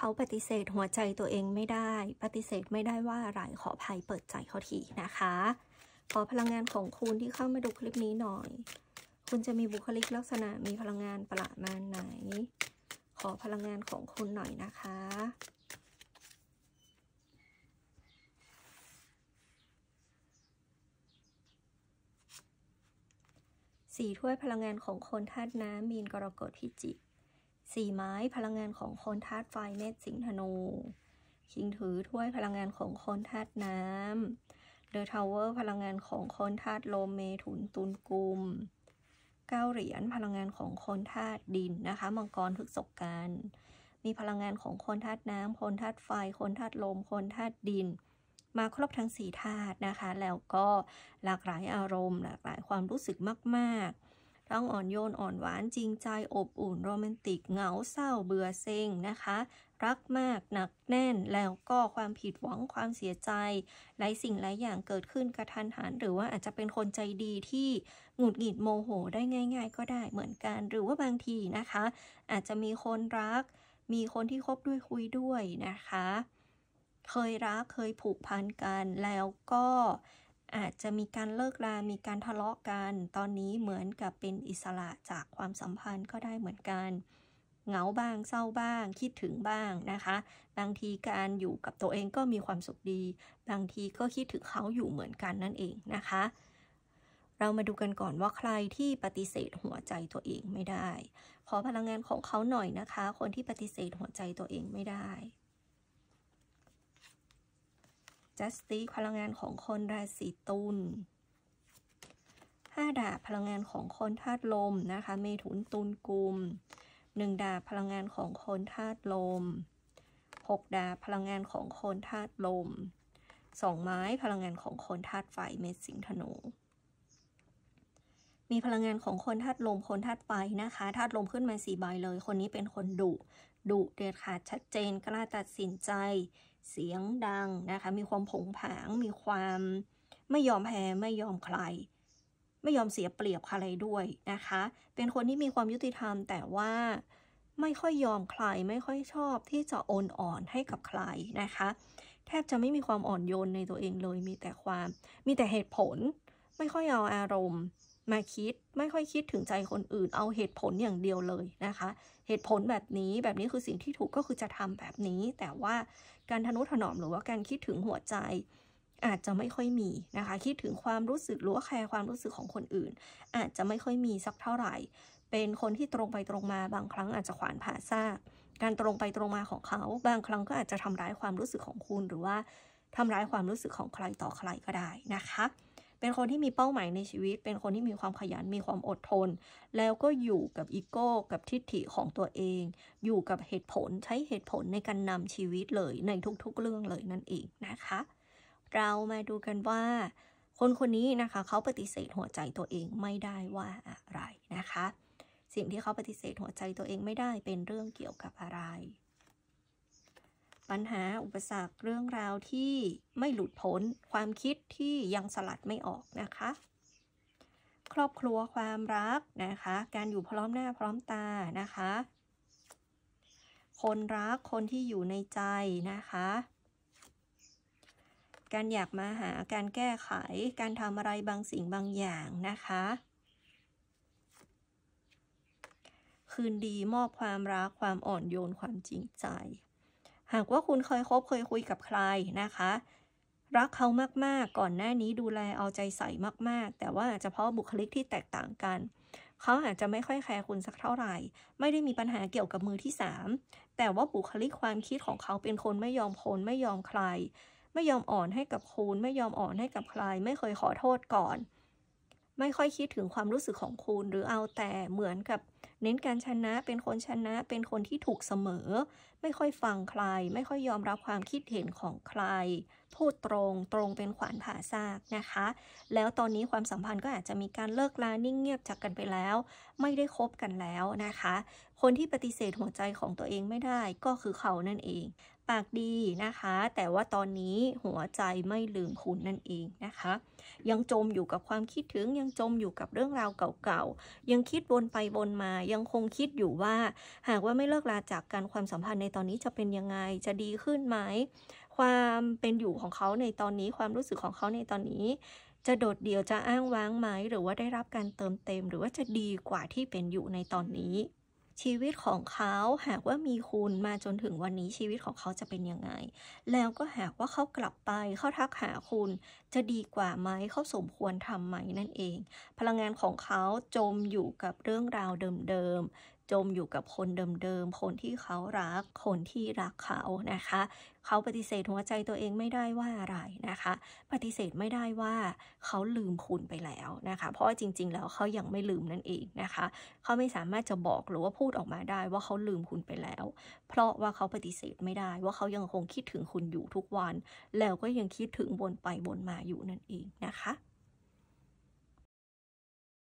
เขาปฏิเสธหัวใจตัวเองไม่ได้ ปฏิเสธไม่ได้ว่าอะไรขออภัยเปิดใจเขาทีนะคะ ขอพลังงานของคุณที่เข้ามาดูคลิปนี้หน่อย คุณจะมีบุคลิกลักษณะมีพลังงานประมาณไหน ขอพลังงานของคุณหน่อยนะคะสี่ถ้วยพลังงานของคนธาตุน้ำมีนกรกฎพิจิก สี่ไม้พลังงานของคนธาตุไฟเมษสิงห์ธนู คิงถือถ้วยพลังงานของคนธาตุน้ำเดอะทาวเวอร์พลังงานของคนธาตุลมเมถุนตุลกุมเก้าเหรียญพลังงานของคนธาตุดินนะคะ มังกรพฤกษกกันมีพลังงานของคนธาตุน้ำคนธาตุไฟ คนธาตุลม คนธาตุดิน มาครบทั้งสี่ธาตุนะคะ แล้วก็หลากหลายอารมณ์ หลากหลายความรู้สึกมาก ๆ ทั้งอ่อนโยนอ่อนหวานจริงใจอบอุ่นโรแมนติกเหงาเศร้าเบื่อเซ็งนะคะ รักมากหนักแน่นแล้วก็ความผิดหวังความเสียใจ หลายสิ่งหลายอย่างเกิดขึ้นกระทันหัน หรือว่าอาจจะเป็นคนใจดีที่หงุดหงิดโมโหได้ง่าย ๆ ก็ได้เหมือนกัน หรือว่าบางทีนะคะ อาจจะมีคนรัก มีคนที่คบด้วยคุยด้วยนะคะ เคยรักเคยผูกพันกันแล้วก็ อาจจะมีการเลิกรา มีการทะเลาะกัน ตอนนี้เหมือนกับเป็นอิสระจากความสัมพันธ์ก็ได้เหมือนกัน เหงาบ้าง เศร้าบ้าง คิดถึงบ้างนะคะ บางทีการอยู่กับตัวเองก็มีความสุขดี บางทีก็คิดถึงเขาอยู่เหมือนกันนั่นเองนะคะ เรามาดูกันก่อนว่าใครที่ปฏิเสธหัวใจตัวเองไม่ได้ ขอพลังงานของเขาหน่อยนะคะ คนที่ปฏิเสธหัวใจตัวเองไม่ได้ จัสติพลังงานของคนราศีตุลห้าดาบพลังงานของคนธาตุลมนะคะเมถุนตุลกุมหนึ่งดาบพลังงานของคนธาตุลมหกดาบพลังงานของคนธาตุลมสองไม้พลังงานของคนธาตุไฟเมษสิงธนูมีพลังงานของคนธาตุลมคนธาตุไฟนะคะธาตุลมขึ้นมาสี่ใบเลย คนนี้เป็นคนดุดุเด็ดขาดชัดเจนกล้าตัดสินใจ เสียงดังนะคะ มีความผงผาง มีความไม่ยอมแพ้ไม่ยอมใคร ไม่ยอมเสียเปรียบใครด้วยนะคะ เป็นคนที่มีความยุติธรรม แต่ว่าไม่ค่อยยอมใคร ไม่ค่อยชอบที่จะโอนอ่อนให้กับใครนะคะ แทบจะไม่มีความอ่อนโยนในตัวเองเลย มีแต่ความ มีแต่เหตุผล ไม่ค่อยเอาอารมณ์ มาคิดไม่ค่อยคิดถึงใจคนอื่น เอาเหตุผลอย่างเดียวเลยนะคะ เหตุผลแบบนี้แบบนี้คือสิ่งที่ถูกก็คือจะทำแบบนี้ แต่ว่าการทนุถนอมหรือว่าการคิดถึงหัวใจอาจจะไม่ค่อยมีนะคะ คิดถึงความรู้สึกหรือว่าแคร์ความรู้สึกของคนอื่น อาจจะไม่ค่อยมีสักเท่าไหร่ เป็นคนที่ตรงไปตรงมาบางครั้งอาจจะขวานผ่าซากการตรงไปตรงมาของเขา บางครั้งก็อาจจะทำร้ายความรู้สึกของคุณ หรือว่าทำร้ายความรู้สึกของใครต่อใครก็ได้นะคะ เป็นคนที่มีเป้าหมายในชีวิต เป็นคนที่มีความขยันมีความอดทน แล้วก็อยู่กับอีโก้กับทิฏฐิของตัวเอง อยู่กับเหตุผลใช้เหตุผลในการนำชีวิตเลยในทุกๆเรื่องเลยนั่นเองนะคะ เรามาดูกันว่า คนคนนี้นะคะเขาปฏิเสธหัวใจตัวเองไม่ได้ว่าอะไรนะคะ สิ่งที่เขาปฏิเสธหัวใจตัวเองไม่ได้เป็นเรื่องเกี่ยวกับอะไร ปัญหาอุปสรรคเรื่องราวที่ไม่หลุดพ้น ความคิดที่ยังสลัดไม่ออกนะคะ ครอบครัวความรักนะคะ การอยู่พร้อมหน้าพร้อมตานะคะ คนรักคนที่อยู่ในใจนะคะ การอยากมาหาการแก้ไข การทำอะไรบางสิ่งบางอย่างนะคะคืนดีมอบความรักความอ่อนโยนความจริงใจ หากว่าคุณเคยคบเคยคุยกับใครนะคะ รักเขามากๆ ก่อนหน้านี้ดูแลเอาใจใส่มากๆ แต่ว่าอาจจะเพราะบุคลิกที่แตกต่างกัน เขาอาจจะไม่ค่อยแคร์คุณสักเท่าไหร่ ไม่ได้มีปัญหาเกี่ยวกับมือที่สามแต่ว่าบุคลิกความคิดของเขาเป็นคนไม่ยอมคนไม่ยอมใคร ไม่ยอมอ่อนให้กับคุณ ไม่ยอมอ่อนให้กับใคร ไม่เคยขอโทษก่อน ไม่ค่อยคิดถึงความรู้สึกของคุณ หรือเอาแต่เหมือนกับ เน้นการชนะ เป็นคนชนะ เป็นคนที่ถูกเสมอ ไม่ค่อยฟังใคร ไม่ค่อยยอมรับความคิดเห็นของใคร พูดตรง ตรงเป็นขวานผ่าซากนะคะ แล้วตอนนี้ความสัมพันธ์ก็อาจจะมีการเลิกลานิ่งเงียบจากกันไปแล้ว ไม่ได้คบกันแล้วนะคะ คนที่ปฏิเสธหัวใจของตัวเองไม่ได้ก็คือเขานั่นเอง ปากดีนะคะ แต่ว่าตอนนี้หัวใจไม่ลืมคุณนั่นเองนะคะ ยังจมอยู่กับความคิดถึงยังจมอยู่กับเรื่องราวเก่าๆ ยังคิดวนไปวนมา ยังคงคิดอยู่ว่า หากว่าไม่เลิกลาจากกันความสัมพันธ์ในตอนนี้จะเป็นยังไงจะดีขึ้นไหมความเป็นอยู่ของเขาในตอนนี้ความรู้สึกของเขาในตอนนี้จะโดดเดี่ยวจะอ้างว้างไหมหรือว่าได้รับการเติมเต็ม หรือว่าจะดีกว่าที่เป็นอยู่ในตอนนี้ ชีวิตของเขาหากว่ามีคุณมาจนถึงวันนี้ชีวิตของเขาจะเป็นยังไง แล้วก็หากว่าเขากลับไปเขาทักหาคุณ จะดีกว่าไหมเขาสมควรทำไหมนั่นเอง พลังงานของเขาจมอยู่กับเรื่องราวเดิมๆจมอยู่กับคนเดิมๆคนที่เขารัก คนที่รักเขานะคะ เขาปฏิเสธหัวใจตัวเองไม่ได้ว่าอะไรนะคะ ปฏิเสธไม่ได้ว่าเขาลืมคุณไปแล้วนะคะ เพราะจริง ๆ แล้วเขายังไม่ลืมนั่นเองนะคะ เขาไม่สามารถจะบอกหรือว่าพูดออกมาได้ว่าเขาลืมคุณไปแล้ว เพราะว่าเขาปฏิเสธไม่ได้ว่าเขายังคงคิดถึงคุณอยู่ทุกวัน แล้วก็ยังคิดถึงบนไปบนมาอยู่นั่นเองนะคะ